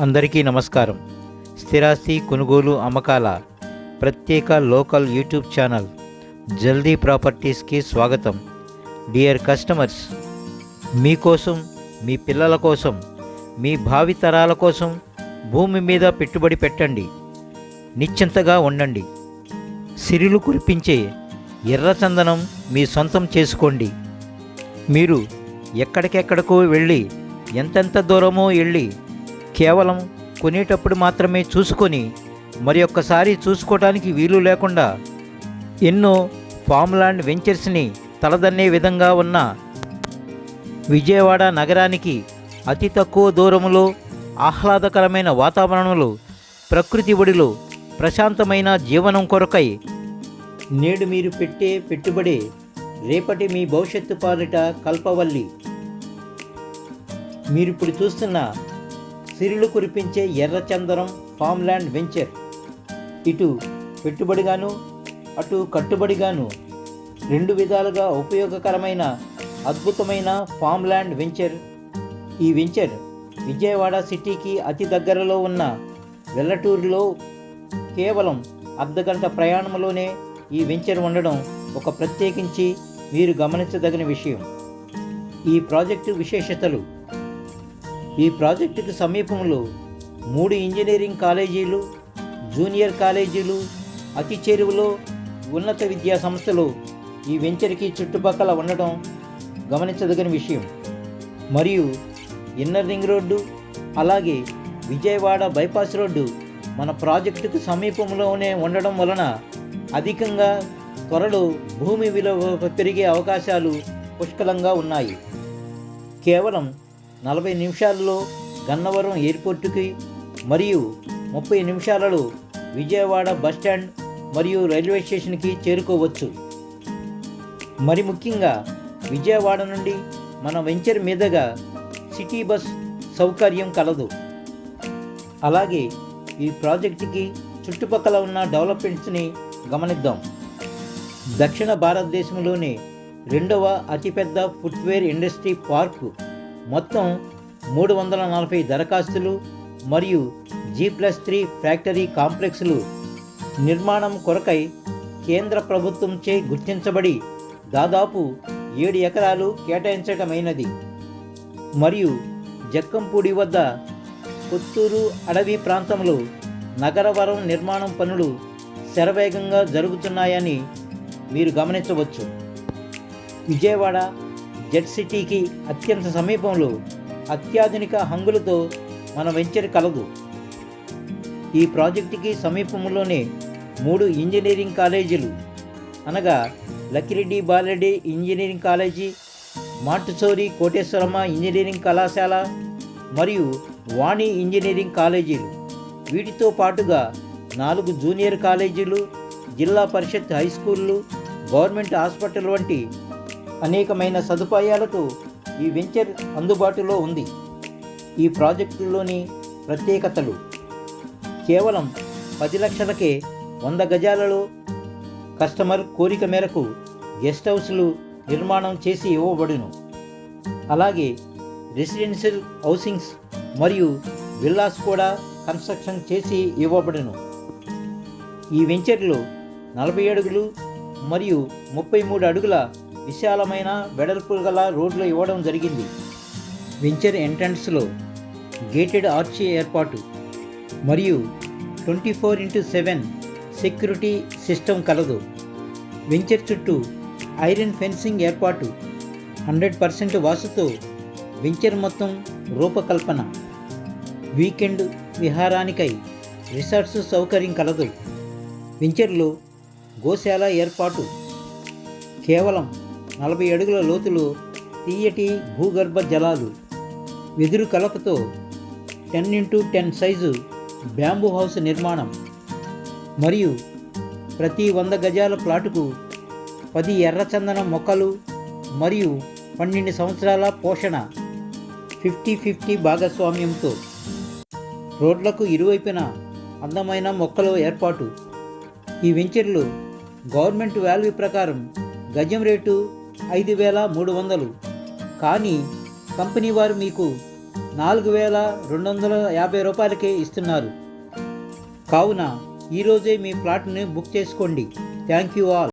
అందరికీ నమస్కారం. స్థిరాస్తి కొనుగోలు అమ్మకాల ప్రత్యేక లోకల్ యూట్యూబ్ ఛానల్ జల్దీ ప్రాపర్టీస్కి స్వాగతం. డియర్ కస్టమర్స్ మీకోసం మీ పిల్లల కోసం మీ భావితరాల కోసం భూమి మీద పెట్టుబడి పెట్టండి. నిశ్చింతగా ఉండండి. సిరిలు కురిపించే ఎర్రచందనం మీ సొంతం చేసుకోండి. మీరు ఎక్కడికెక్కడికో వెళ్ళి ఎంతెంత దూరమో వెళ్ళి కేవలం కొనేటప్పుడు మాత్రమే చూసుకొని మరి ఒక్కసారి చూసుకోవటానికి వీలు లేకుండా ఎన్నో ఫామ్లాండ్ వెంచర్స్ని తలదన్నే విధంగా ఉన్న విజయవాడ నగరానికి అతి తక్కువ దూరంలో ఆహ్లాదకరమైన వాతావరణంలో ప్రకృతి ఒడిలో ప్రశాంతమైన జీవనం కొరకై నేడు మీరు పెట్టే పెట్టుబడి రేపటి మీ భవిష్యత్తు పాలిట కల్పవల్లి. మీరిప్పుడు చూస్తున్న సిరులు కురిపించే ఎర్రచందనం ఫామ్ల్యాండ్ వెంచర్. ఇటు పెట్టుబడిగాను అటు కట్టుబడిగాను రెండు విధాలుగా ఉపయోగకరమైన అద్భుతమైన ఫామ్ల్యాండ్ వెంచర్. ఈ వెంచర్ విజయవాడ సిటీకి అతి దగ్గరలో ఉన్న వెల్లటూరులో కేవలం అర్ధగంట ప్రయాణంలోనే ఈ వెంచర్ ఉండడం ఒక ప్రత్యేకించి మీరు గమనించదగిన విషయం. ఈ ప్రాజెక్టు విశేషతలు ఈ ప్రాజెక్టుకు సమీపంలో మూడు ఇంజనీరింగ్ కాలేజీలు జూనియర్ కాలేజీలు అతి చేరువలో ఉన్నత విద్యా సంస్థలు ఈ వెంచర్కి చుట్టుపక్కల ఉండడం గమనించదగిన విషయం. మరియు ఇన్నర్ రింగ్ రోడ్డు అలాగే విజయవాడ బైపాస్ రోడ్డు మన ప్రాజెక్టుకు సమీపంలోనే ఉండడం వలన అధికంగా త్వరలో భూమి విలువ పెరిగే అవకాశాలు పుష్కలంగా ఉన్నాయి. కేవలం నలభై నిమిషాల్లో గన్నవరం ఎయిర్పోర్టుకి మరియు ముప్పై నిమిషాలలో విజయవాడ బస్టాండ్ మరియు రైల్వే స్టేషన్కి చేరుకోవచ్చు. మరి ముఖ్యంగా విజయవాడ నుండి మన వెంచర్ మీదుగా సిటీ బస్ సౌకర్యం కలదు. అలాగే ఈ ప్రాజెక్టుకి చుట్టుపక్కల ఉన్న డెవలప్మెంట్స్ని గమనిద్దాం. దక్షిణ భారతదేశంలోనే రెండవ అతిపెద్ద ఫుట్వేర్ ఇండస్ట్రీ పార్కు మొత్తం మూడు వందల నలభై దరఖాస్తులు మరియు జీ ప్లస్ త్రీ ఫ్యాక్టరీ కాంప్లెక్స్లు నిర్మాణం కొరకై కేంద్ర ప్రభుత్వంచే గుర్తించబడి దాదాపు ఏడు ఎకరాలు కేటాయించటమైనది. మరియు జక్కంపూడి వద్ద కొత్తూరు అడవి ప్రాంతంలో నగరవరం నిర్మాణం పనులు శరవేగంగా జరుగుతున్నాయని మీరు గమనించవచ్చు. విజయవాడ జెట్ సిటీకి అత్యంత సమీపంలో అత్యాధునిక హంగులతో మన వెంచర్ కలదు. ఈ ప్రాజెక్టుకి సమీపంలోనే మూడు ఇంజనీరింగ్ కాలేజీలు అనగా లక్కిరెడ్డి బాలరెడ్డి ఇంజనీరింగ్ కాలేజీ మాటుసోరి కోటేశ్వరమ్మ ఇంజనీరింగ్ కళాశాల మరియు వాణి ఇంజనీరింగ్ కాలేజీలు. వీటితో పాటుగా నాలుగు జూనియర్ కాలేజీలు జిల్లా పరిషత్ హై స్కూళ్ళు గవర్నమెంట్ హాస్పిటల్ వంటి అనేకమైన సదుపాయాలకు ఈ వెంచర్ అందుబాటులో ఉంది. ఈ ప్రాజెక్టులోని ప్రత్యేకతలు కేవలం పది లక్షలకే వంద గజాలలో కస్టమర్ కోరిక మేరకు గెస్ట్ హౌస్లు నిర్మాణం చేసి ఇవ్వబడును. అలాగే రెసిడెన్షియల్ హౌసింగ్స్ మరియు విల్లాస్ కూడా కన్స్ట్రక్షన్ చేసి ఇవ్వబడును. ఈ వెంచర్లో నలభై అడుగులు మరియు ముప్పై మూడు అడుగుల విశాలమైన వెడల్పు గల రోడ్లు ఇవ్వడం జరిగింది. వెంచర్ ఎంట్రన్స్లో గేటెడ్ ఆర్చి ఏర్పాటు మరియు twenty four into seven security system కలదు. వెంచర్ చుట్టూ ఐరన్ ఫెన్సింగ్ ఏర్పాటు హండ్రెడ్ పర్సెంట్ వాసుతో వెంచర్ మొత్తం రూపకల్పన. వీకెండ్ విహారానికై రిసార్ట్స్ సౌకర్యం కలదు. వెంచర్లో గోశాల ఏర్పాటు కేవలం నలభై అడుగుల లోతులో తీయటి భూగర్భ జలాలు వెదురు కలపతో ten into ten size bamboo house నిర్మాణం మరియు ప్రతి వంద గజాల ప్లాటుకు పది ఎర్రచందన మొక్కలు మరియు పన్నెండు సంవత్సరాల పోషణ ఫిఫ్టీ ఫిఫ్టీ భాగస్వామ్యంతో రోడ్లకు ఇరువైపున అందమైన మొక్కలు ఏర్పాటు. ఈ వెంచర్లు గవర్నమెంట్ వాల్యూ ప్రకారం గజం రేటు ఐదు వేల మూడు వందలు. కానీ కంపెనీ వారు మీకు నాలుగు వేల రెండు వందల యాభై రూపాయలకే ఇస్తున్నారు. కావున ఈరోజే మీ ప్లాట్ని బుక్ చేసుకోండి. Thank you all.